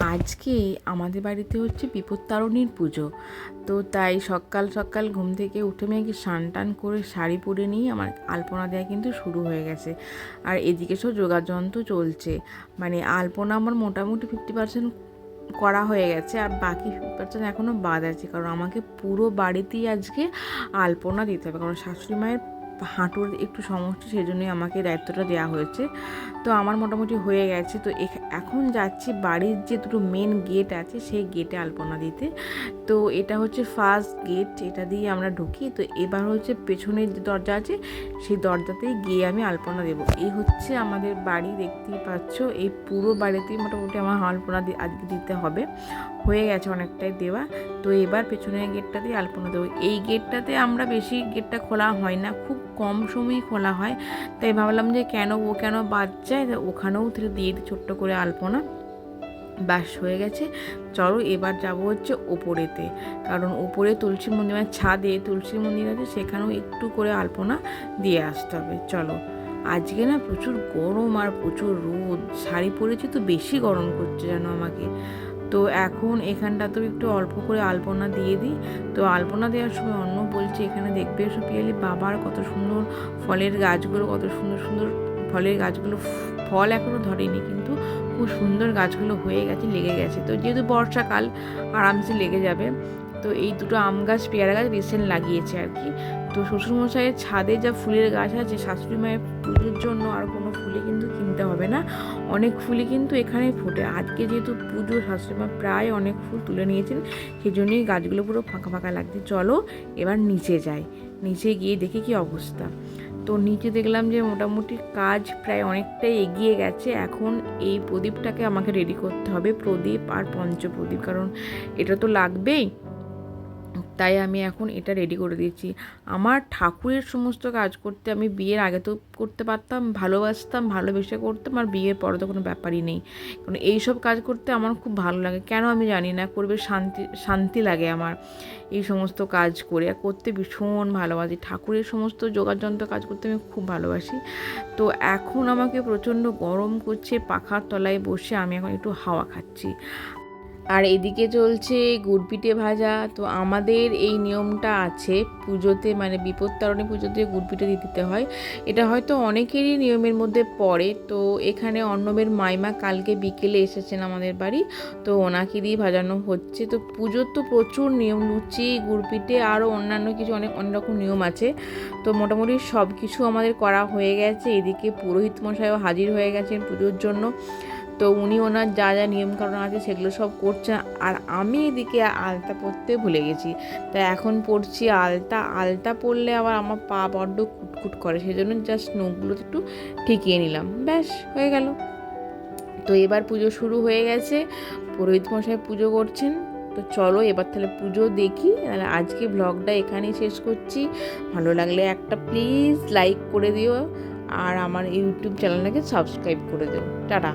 আজকে আমাদের বাড়িতে হচ্ছে বিপত্তারণীর পুজো। তো তাই সকাল সকাল ঘুম থেকে উঠে আগে স্নান টান করে শাড়ি পরে নিয়ে আমার আলপনা দেওয়া কিন্তু শুরু হয়ে গেছে। আর এদিকে সব যোগাযন্ত্র চলছে। মানে আলপনা আমার মোটামুটি ফিফটি পার্সেন্ট করা হয়ে গেছে আর বাকি পার্সেন্ট এখনও বাদ আছে। কারণ আমাকে পুরো বাড়িতেই আজকে আলপনা দিতে হবে। কারণ শাশুড়ি মায়ের হাঁটুর একটু সমস্যা সেই জন্যই আমাকে দায়িত্বটা দেওয়া হয়েছে। তো আমার মোটামুটি হয়ে গেছে। তো এখ- এখন যাচ্ছি বাড়ির যে দুটো মেন গেট আছে, সেই গেটে আলপনা দিতে। তো এটা হচ্ছে ফার্স্ট গেট এটা দিয়ে আমরা ঢুকি। তো এবার হচ্ছে পেছনের যে দরজা আছে, সেই দরজাতেই গিয়ে আমি আলপনা দেবো। এই হচ্ছে আমাদের বাড়ি, দেখতেই পাচ্ছ। এই পুরো বাড়িতেই মোটামুটি আমার আলপনা আজকে দিতে হবে। হয়ে গেছে অনেকটাই দেওয়া। তো এবার পেছনের গেটটাতেই আলপনা দেবো। এই গেটটাতে আমরা বেশি গেটটা খোলা হয় না। খুব কম সময়ই খোলা হয়। তাই ভাবলাম যে কেন ও কেন বাদ যায়? ওখানেও দিয়ে দিই ছোট্ট করে আলপনা। ব্যাস, হয়ে গেছে। চলো এবার যাব হচ্ছে ওপরেতে। কারণ ওপরে তুলসী মন্দির মানে ছাদে তুলসী মন্দির আছে, সেখানেও একটু করে আলপনা দিয়ে আসতে হবে। চলো, আজকে না প্রচুর গরম আর প্রচুর রোদ। শাড়ি পরেছি তো বেশি গরম করছে যেন আমাকে। তো এখন এখানটা তো একটু অল্প করে আলপনা দিয়ে দিই। তো আলপনা দেওয়ার সময় অন্য বলছি, এখানে দেখবে সুপিয়ালি বাবার কত সুন্দর ফলের গাছগুলো, কত সুন্দর সুন্দর ফলের গাছগুলো। ফল এখনও ধরেনি, কিন্তু খুব সুন্দর গাছগুলো হয়ে গেছে, লেগে গেছে। তো যেহেতু বর্ষাকাল, আরামসে লেগে যাবে। তো এই দুটো আম গাছ, পেয়ারা গাছ রিসেন্ট লাগিয়েছে আর কি। তো শ্বশুরমশাইয়ের ছাদে যা ফুলের গাছ আছে, শাশুড়ি মায়ের পুজোর জন্য আর কোনো ফুলে কিন্তু কিনতে হবে না। অনেক ফুলই কিন্তু এখানেই ফোটে। আজকে যেহেতু পুজো, শাশুড়ি মা প্রায় অনেক ফুল তুলে নিয়েছেন সেই জন্যই গাছগুলো পুরো ফাঁকা ফাঁকা লাগছে। চলো এবার নিচে যাই। নিচে গিয়ে দেখি কি অবস্থা। তো নিচে দেখলাম যে মোটামুটি কাজ প্রায় অনেকটাই এগিয়ে গেছে। এখন এই প্রদীপটাকে আমাকে রেডি করতে হবে, প্রদীপ আর পঞ্চপ্রদীপ। কারণ এটা তো লাগবেই। তাই আমি এখন এটা রেডি করে দিয়েছি। আমার ঠাকুরের সমস্ত কাজ করতে আমি বিয়ের আগে তো করতে পারতাম, ভালোবাসতাম, ভালোবেসে করতাম, আর বিয়ের পরে তো কোনো ব্যাপারই নেই। কারণ এইসব কাজ করতে আমার খুব ভালো লাগে। কেন আমি জানি না, করবে শান্তি শান্তি লাগে আমার এই সমস্ত কাজ করে। করতে ভীষণ ভালোবাসি। ঠাকুরের সমস্ত যোগাযন্ত্র কাজ করতে আমি খুব ভালোবাসি। তো এখন আমাকে প্রচণ্ড গরম করছে, পাখার তলায় বসে আমি এখন একটু হাওয়া খাচ্ছি। আর এদিকে চলছে গুড় পিঠে ভাজা। তো আমাদের এই নিয়মটা আছে পুজোতে মানে বিপত্তারণী পুজোতে গুড় পিঠে দিয়ে দিতে হয়। এটা হয়তো অনেকেরই নিয়মের মধ্যে পড়ে। তো এখানে অন্নবের মাইমা কালকে বিকেলে এসেছেন আমাদের বাড়ি। তো ওনাকে দিয়ে ভাজানো হচ্ছে। তো পুজোর তো প্রচুর নিয়ম, লুচি গুড় পিঠে আরও অন্যান্য কিছু অনেক অনেক রকম নিয়ম আছে। তো মোটামুটি সব কিছু আমাদের করা হয়ে গেছে। এদিকে পুরোহিত মশাইও হাজির হয়ে গেছেন পুজোর জন্য। তো উনি ওনার যা যা নিয়মকানুন আছে সেগুলো সব করছেন আর আমি এদিকে আলতা পরতে ভুলে গেছি। তাই এখন পড়ছি আলতা। আলতা পরলে আবার আমার পা বড্ড কুটকুট করে। সেই জন্য জাস্ট নখগুলো একটু ঠিকিয়ে নিলাম। ব্যাস, হয়ে গেল। তো এবার পুজো শুরু হয়ে গেছে। পুরোহিত মশাই পুজো করছেন। তো চলো এবার তাহলে পুজো দেখি। তাহলে আজকে ব্লগটা এখানেই শেষ করছি। ভালো লাগলে একটা প্লিজ লাইক করে দিও। আর আমার ইউটিউব চ্যানেলটাকে সাবস্ক্রাইব করে দিও। টাটা।